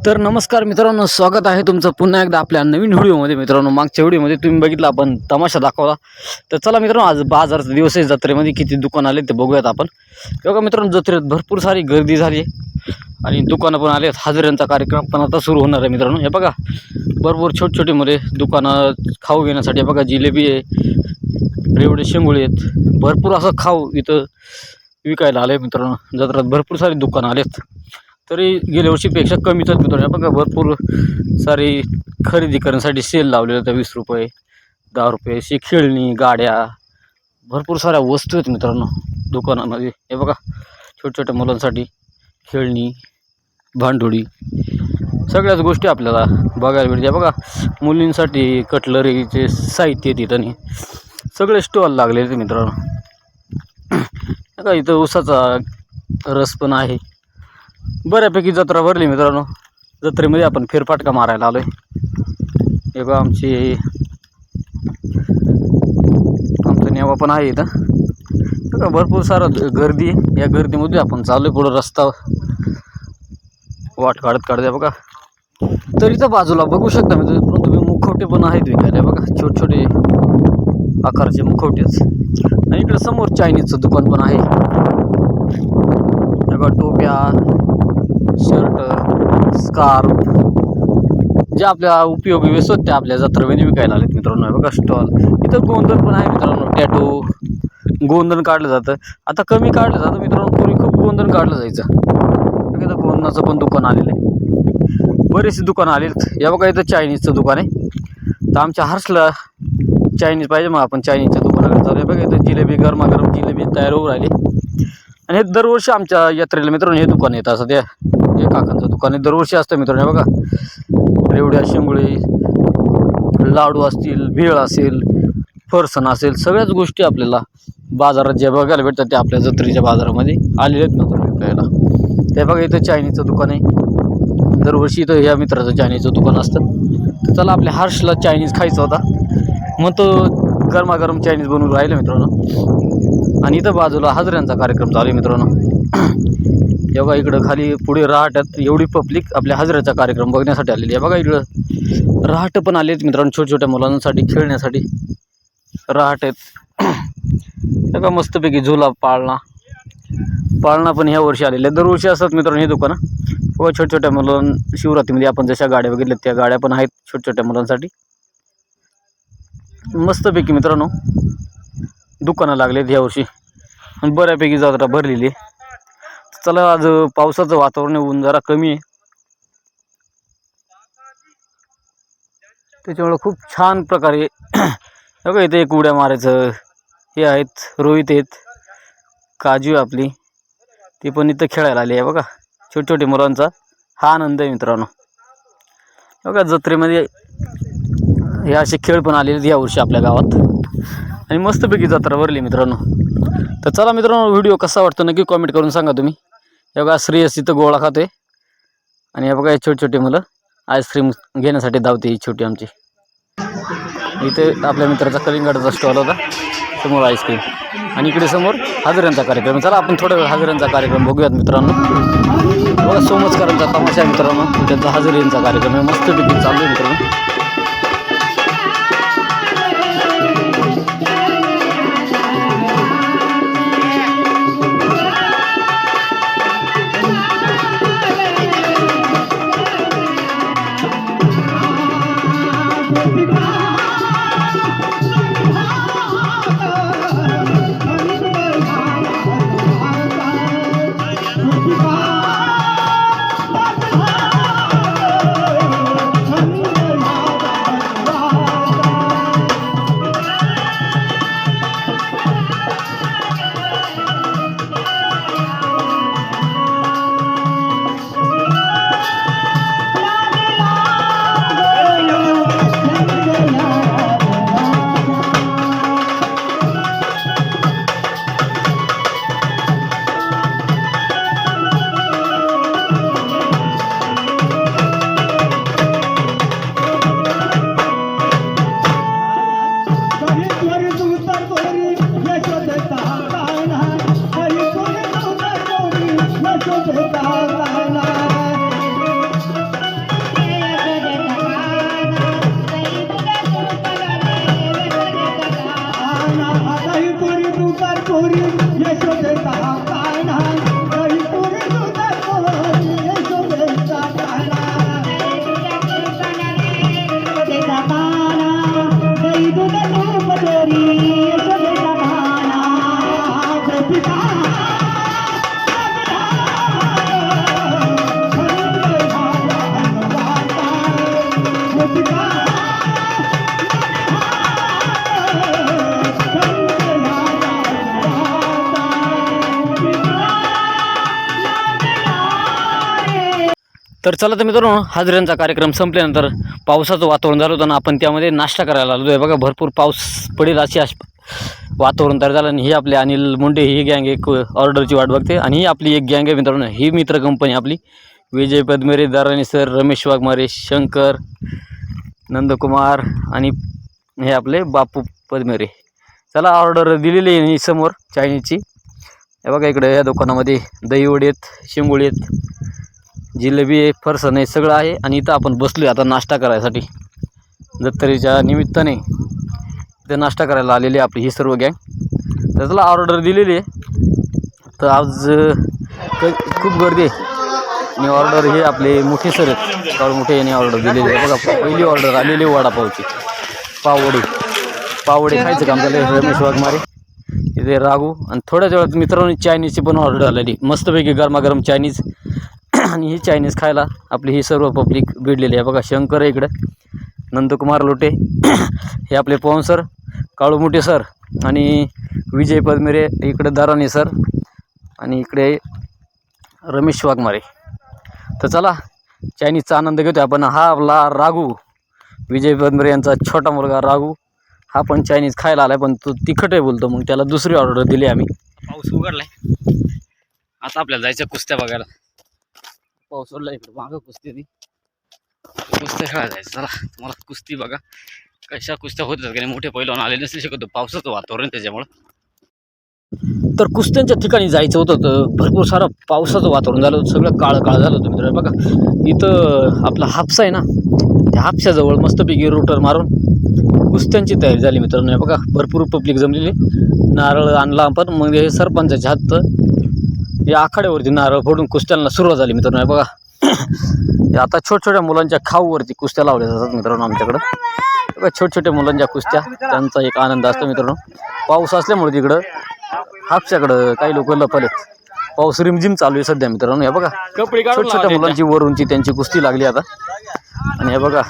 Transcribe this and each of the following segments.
तर नमस्कार मित्रांनो स्वागत आहे तुमचं पुन्हा एकदा आपल्या नवीन व्हिडिओमध्ये. मित्रांनो मागच्या व्हिडिओमध्ये तुम्ही बघितलं आपण तमाशा दाखवला. तर चला मित्रांनो आज बाजारचा दिवस आहे जत्रेमध्ये किती दुकान आले ते बघूयात आपण. बघा मित्रांनो जत्रेत भरपूर सारी गर्दी झाली आहे. आणि दुकानं पण आले आहेत हजेऱ्यांचा कार्यक्रम पण आता सुरू होणार आहे मित्रांनो. हे बघा भरपूर छोटे छोटे मुले दुकानं खाऊ घेण्यासाठी. बघा जिलेबी आहे रेवडे शेंगुळे आहेत. भरपूर असं खाऊ इथं विकायला आले मित्रांनो. जत्रेत भरपूर सारी दुकानं आलेत. तरी गेल्या वर्षीपेक्षा कमीच मित्रांनो बघा भरपूर सारी खरेदी करण्यासाठी सेल लावलेलं होते वीस रुपये दहा रुपये अशी खेळणी गाड्या भरपूर साऱ्या वस्तू आहेत मित्रांनो दुकानामध्ये. हे बघा छोट्या छोट्या मुलांसाठी खेळणी भांडुळी सगळ्याच गोष्टी आपल्याला बघायला मिळते बघा मुलींसाठी कटलरीचे साहित्य आहे तिथं सगळे स्टॉल लागलेले आहेत मित्रांनो. बघा का इथं उसाचा रस पण आहे. बऱ्यापैकी जत्रा भरली मित्रांनो. जत्रेमध्ये आपण फेरफाटका मारायला आलो आहे हे बघा आमची आमचं नेवा पण आहे इथं. बघा भरपूर सारं गर्दी आहे. या गर्दीमध्ये आपण चालू आहे पुढं रस्ता वाट काढत काढत आहे बघा. तर इथं बाजूला बघू शकता मी तुम्ही मुखवटे पण आहेत विकायला. बघा छोटे छोटे आकाराचे मुखवटेच आणि इकडे समोर चायनीजचं दुकान पण आहे. बघा टोप्या शर्ट स्कार्फ जे आपल्या उपयोगी वस्तू त्या आपल्या जत्रेमध्ये विकायला आलेत मित्रांनो. हे बघा स्टॉल. इथं गोंधन पण आहे मित्रांनो. टॅटो. गोंधन काढलं जातं. आता कमी काढलं जातं मित्रांनो. पूर्वी खूप गोंधन काढलं जायचं. इथं गोंधनाचं पण दुकान आलेलं आहे. बरेचसे दुकान आलेत. या बघा इथं चायनीजचं दुकान आहे. तर आमच्या हर्सला चायनीज पाहिजे मग आपण चायनीजच्या दुकानाकडे चालू आहे बघा इथं जिलेबी गरमागरम जिलेबी तयार होऊ राहिली. आणि हे दरवर्षी आमच्या यात्रेला मित्रांनो हे दुकान येतं. असं त्या हे काकांचं दुकान आहे. दरवर्षी असतं मित्रांनो बघा. रेवड्या शेंगुळे लाडू असतील भेळ असेल फरसन असेल सगळ्याच गोष्टी आपल्याला बाजारात ज्या बघायला भेटतात त्या आपल्या जत्रेच्या बाजारामध्ये आलेल्या आहेत मित्रांनो विकायला. ते बघा इथं चायनीजचं दुकान आहे. दरवर्षी इथं या मित्राचं चायनीजचं दुकान असतं. तर चला आपल्या हर्षला चायनीज खायचा होता. मग तो गरमागरम चायनीज बनवून राहिलं मित्रांनो. आणि इथं बाजूला हजऱ्यांचा कार्यक्रम चालू आहे मित्रांनो. बघा इकडं खाली पुढे रहाट्यात एवढी पब्लिक आपल्या हजऱ्याचा कार्यक्रम बघण्यासाठी आलेली आहे. बघा इकडं रहाट पण आले आहेत मित्रांनो छोट्या छोट्या मुलांसाठी खेळण्यासाठी. रहाट आहेत बघा मस्तपैकी झुला पाळणा. पाळणा पण ह्या वर्षी आलेल्या दरवर्षी असतात मित्रांनो हे दुकानं. व छोट्या छोट्या मुलां शिवरात्रीमध्ये आपण जशा गाड्या बघितल्या त्या गाड्या पण आहेत छोट्या छोट्या मुलांसाठी. मस्तपैकी मित्रांनो. दुकानं लागलेत यावर्षी आणि बऱ्यापैकी जत्रा भरलेली चला आज पावसाचं वातावरण ऊन जरा कमी आहे. त्याच्यामुळं खूप छान प्रकारे बघा इथे एक उड्या मारायचं हे आहेत रोहित आहेत काजू आहे आपली. ती पण इथं खेळायला आली आहे बघा. छोटे छोटे मुलांचा हा आनंद आहे मित्रांनो. बघा जत्रेमध्ये हे असे खेळ पण आलेले आहेत यावर्षी आपल्या गावात. आणि मस्तपैकी जत्रा भरली मित्रांनो. तर चला मित्रांनो व्हिडिओ कसा वाटतो नक्की कॉमेंट करून सांगा तुम्ही. हे बघा श्रेयस इथं गोळा खातोय. आणि हे बघा हे छोटे छोटे मुलं आईस्क्रीम घेण्यासाठी धावते ही छोटी आमची. इथे आपल्या मित्राचा कलिंगडाचा स्टॉल होता. समोर आईस्क्रीम आणि इकडे समोर हजऱ्यांचा कार्यक्रम. चला आपण थोडा वेळ हजऱ्यांचा कार्यक्रम बघूयात मित्रांनो. बघा सोमस्करांचा तमाशा मित्रांनो. त्यांचा हजरींचा कार्यक्रम आहे. मस्तपैकी चालू आहे मित्रांनो. तर चला तर मित्रांनो हाजऱ्यांचा कार्यक्रम संपल्यानंतर पावसाचं वातावरण झालं होतं ना आपण त्यामध्ये नाश्ता करायला आलो आहे. बघा भरपूर पाऊस पडेल अशी अश वातावरण तयार झालं आणि ही आपले अनिल मुंडे ही गँग एक ऑर्डरची वाट बघते आणि ही आपली एक गँग आहे मित्रांनो ही मित्र कंपनी आपली. विजय पद्मेरे दाराणी सर रमेश वाघमारे शंकर नंदकुमार आणि हे आपले बापू पद्मेरे. चला ऑर्डर दिलेली आहे समोर चायनीजची. हे बघा इकडे या दुकानामध्ये दही वडी आहेत शिंगोळी आहेत. जिलेबी आहे फरसाण आहे सगळं आहे. आणि इथं आपण बसलो आता नाश्ता करायसाठी. दत्तरीच्या निमित्ताने इथं नाश्ता करायला आलेली आहे आपली ही सर्व गँग. तर त्याला ऑर्डर दिलेली आहे. तर आज खूप गर्दी आहे. आणि ऑर्डर हे आपले मोठे सर आहेत. कावळ मोठे यांनी ऑर्डर दिलेली आहे. बघा पहिली ऑर्डर आलेली आहे वडापावची. पावडे पावडे खायचं काम झालं रमेश वाघमारे. इथे रागू आणि थोड्याच वेळात मित्रांनो चायनीजची पण ऑर्डर आलेली मस्तपैकी गरमागरम चायनीज आणि ही चायनीज खायला आपली ही सर्व पब्लिक भिडलेली आहे. बघा शंकर इकडं. नंदकुमार लोटे. हे आपले पवन सर काळू मोठे सर आणि विजय पद्मेरे इकडे दाराणे सर आणि इकडे रमेश वाघमारे. तर चला चायनीजचा आनंद घेतो आपण. हा आपला राघू विजय पद्मरे यांचा छोटा मुलगा राघू. हा पण चायनीज खायला आला पण तो तिखट आहे बोलतो. मग त्याला दुसरी ऑर्डर दिली आम्ही. पाऊस उघडलाय. आता आपल्याला जायचं कुस्त्या बघायला. पाऊस उडला इकडे मागं कुस्ती ती कुस्त्या खेळायला जायचं. चला तुम्हाला कुस्ती बघा. कशा कुस्त्या होत काही मोठे पहिलवान आले नसले शकतो. पावसाचं वातावरण त्याच्यामुळं. तर कुस्त्यांच्या ठिकाणी जायचं होतं तर भरपूर सारं पावसाचं वातावरण झालं होतं. सगळं काळं काळं झालं होतं मित्र बघा इथं आपला हापसा आहे ना त्या हापशाजवळ मस्तपैकी रोटर मारून कुस्त्यांची तयारी झाली मित्रांनो. हे बघा भरपूर पब्लिक जमलेली. नारळ आणला आपण मग हे सरपंचाच्या हात या आखाड्यावरती नारळ फोडून कुस्त्यांना सुरुवात झाली मित्रांनो. हे बघा. आता छोट्या छोट्या मुलांच्या खाऊवरती कुस्त्या लावल्या जातात मित्रांनो आमच्याकडं. बघा छोट्या छोट्या मुलांच्या कुस्त्या. त्यांचा एक आनंद असतो मित्रांनो. पाऊस असल्यामुळे तिकडं हापशाकडं काही लोक लपलेत. पाऊस रिमझिम चालू आहे सध्या मित्रांनो. हे बघा. छोट्या छोट्या मुलांची वरूनची त्यांची कुस्ती लागली आता. आणि हे बघा.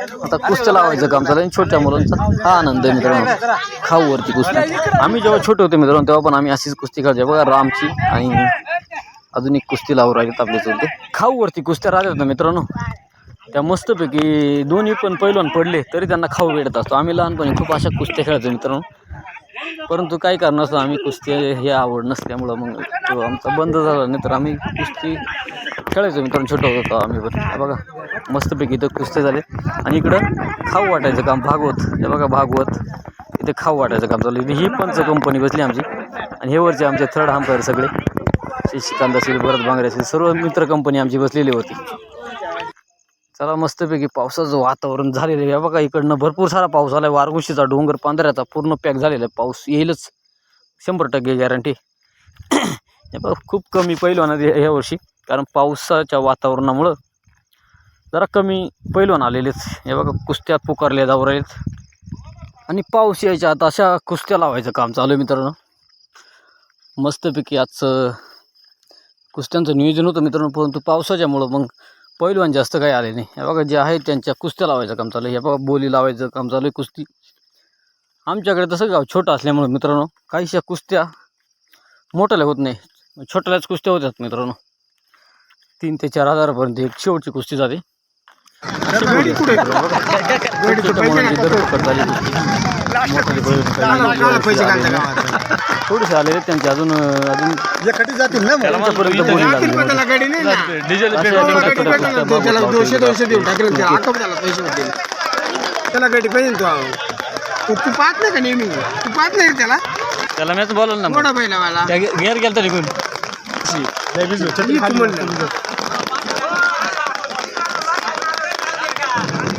आता कुस्त्या लावायचं काम चालू आणि छोट्या मुलांचा हा आनंद आहे मित्रांनो. खाऊवरती कुस्ती. आम्ही जेव्हा छोटे होते मित्रांनो तेव्हा पण आम्ही अशीच कुस्ती करायचो बघा रामची आणि अजून एक कुस्ती लावू राहिलीत आपले चलते खाऊवरती कुस्त्या राहत होत्या मित्रांनो. त्या मस्तपैकी दोन्ही पण पैलवान पडले तरी त्यांना खाऊ भेटत असतो. आम्ही लहानपणी खूप अशा कुस्त्या खेळायचो मित्रांनो. परंतु काही कारणास्तव आम्ही कुस्ती हे आवड नसल्यामुळं मग तो आमचा बंद झाला नाही तर आम्ही कुस्ती खेळायचो कारण छोटं होतो आम्ही पण. बघा मस्तपैकी इथं कुस्ते झाले. आणि इकडं खाऊ वाटायचं काम भागवत. हे बघा भागवत. इथे खाऊ वाटायचं काम चालू ही पंच कंपनी बसली आमची. आणि हे वरचे आमचे थर्ड हंपायर सगळे. शशिकांत असेल भरत बांगरे असेल सर्व मित्र कंपनी आमची बसलेली होती चला मस्तपैकी पावसाचं वातावरण झालेलं आहे. बघा इकडनं भरपूर सारा पाऊस आला आहे वारगुशीचा डोंगर पांढऱ्याचा पूर्ण पॅक झालेला आहे. पाऊस येईलच. शंभर टक्के गॅरंटी हे बघा खूप कमी पैलवान आले वर्षी. कारण पावसाच्या वातावरणामुळं जरा कमी पैलवान आलेलेच. हे बघा कुस्त्या पुकारल्या जाऊ राहिलेत आणि पाऊस यायच्या आता अशा कुस्त्या लावायचं काम चालू आहे मित्रांनो. मस्तपैकी आजचं कुस्त्यांचं नियोजन होतं मित्रांनो. परंतु पावसाच्यामुळं मग पैलवान जास्त काही आले नाही. हे बघा जे आहे त्यांच्या कुस्त्या लावायचं काम चालू आहे. हे बघा बोली लावायचं काम चालू आहे कुस्ती. आमच्याकडे तसं गाव छोटं असल्यामुळे मित्रांनो काहीशा कुस्त्या मोठ्याला होत नाही. छोट्याल्याच कुस्त्या होत्यात मित्रांनो. तीन ते चार हजारापर्यंत एक शेवटची कुस्ती जाते आले. थोडेसे आलेले त्यांचे अजून अजून जातील ना. डिझेल त्याला दोनशे. दोनशे देऊन टाकेल त्याला. पैसे भेटतील त्याला गाडी पाहिजे तो तू तू पाहत नाही का नेहमी? तू पाहत नाही त्याला? त्याला मॅच बोलवलं ना. मोठा पहिला मला त्या गे- गेअर गेलता निघून तू म्हणलं.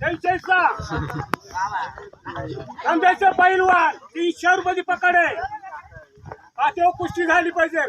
त्यांच्याचा तांब्याचे पैलवान तीनशे रुपये पकड आहे. आता कुस्ती झाली पाहिजे.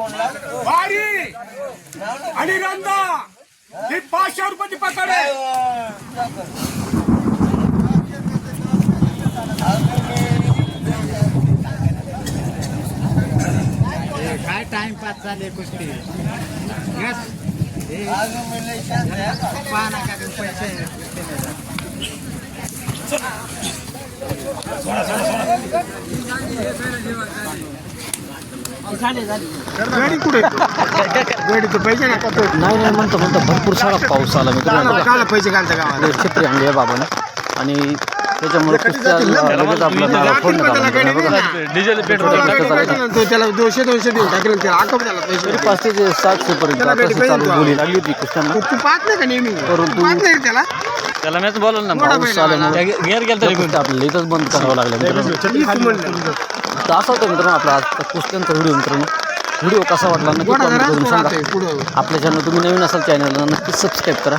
वारी आणि रंदा! ही पाचशे रुपयाची पकड आहे. काय टाइमपास चालले कुस्ती? गाडी कुठे? गाडीचे पैसे नका तो नाही नाही म्हणतो म्हणतो भरपूर सारा पाऊस आला. काला पैसे गावाला हे छत्री आणली आहे बाबाने. आणि त्याच्यामुळे डिझेल पेट्रोल तो त्याला दोनशे दोनशे देऊन टाकले त्याला पैसे. पाचशे ते सातशे पर्यंत लागली होती कुस्त्यांना. तू पाहत नाही का नेहमी? परंतु- त्याला? त्याला मॅच बोलवलं ना पाऊस गेअर गेलं तरी आपल्याला इथंच बंद करावं लागलं मित्रांनो. तर असं होतं मित्रांनो आपला आजचा कुस्त्यांचा व्हिडिओ मित्रांनो. व्हिडिओ कसा वाटला नक्की कमेंट करून सांगा. आपल्या चॅनल तुम्ही नवीन असाल चॅनलला नक्की सबस्क्राईब करा.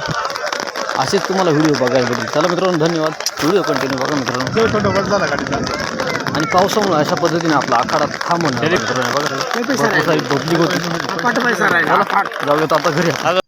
असेच तुम्हाला व्हिडिओ बघायला भेटेल चला मित्रांनो धन्यवाद. व्हिडिओ कंटिन्यू बघा मित्रांनो. आणि पावसामुळे अशा पद्धतीने आपला आखाडा थांबून मित्रांनो. बघा भरपूर सारी पब्लिक होती पाठ पैसा राहिला जाऊयात आता घरी.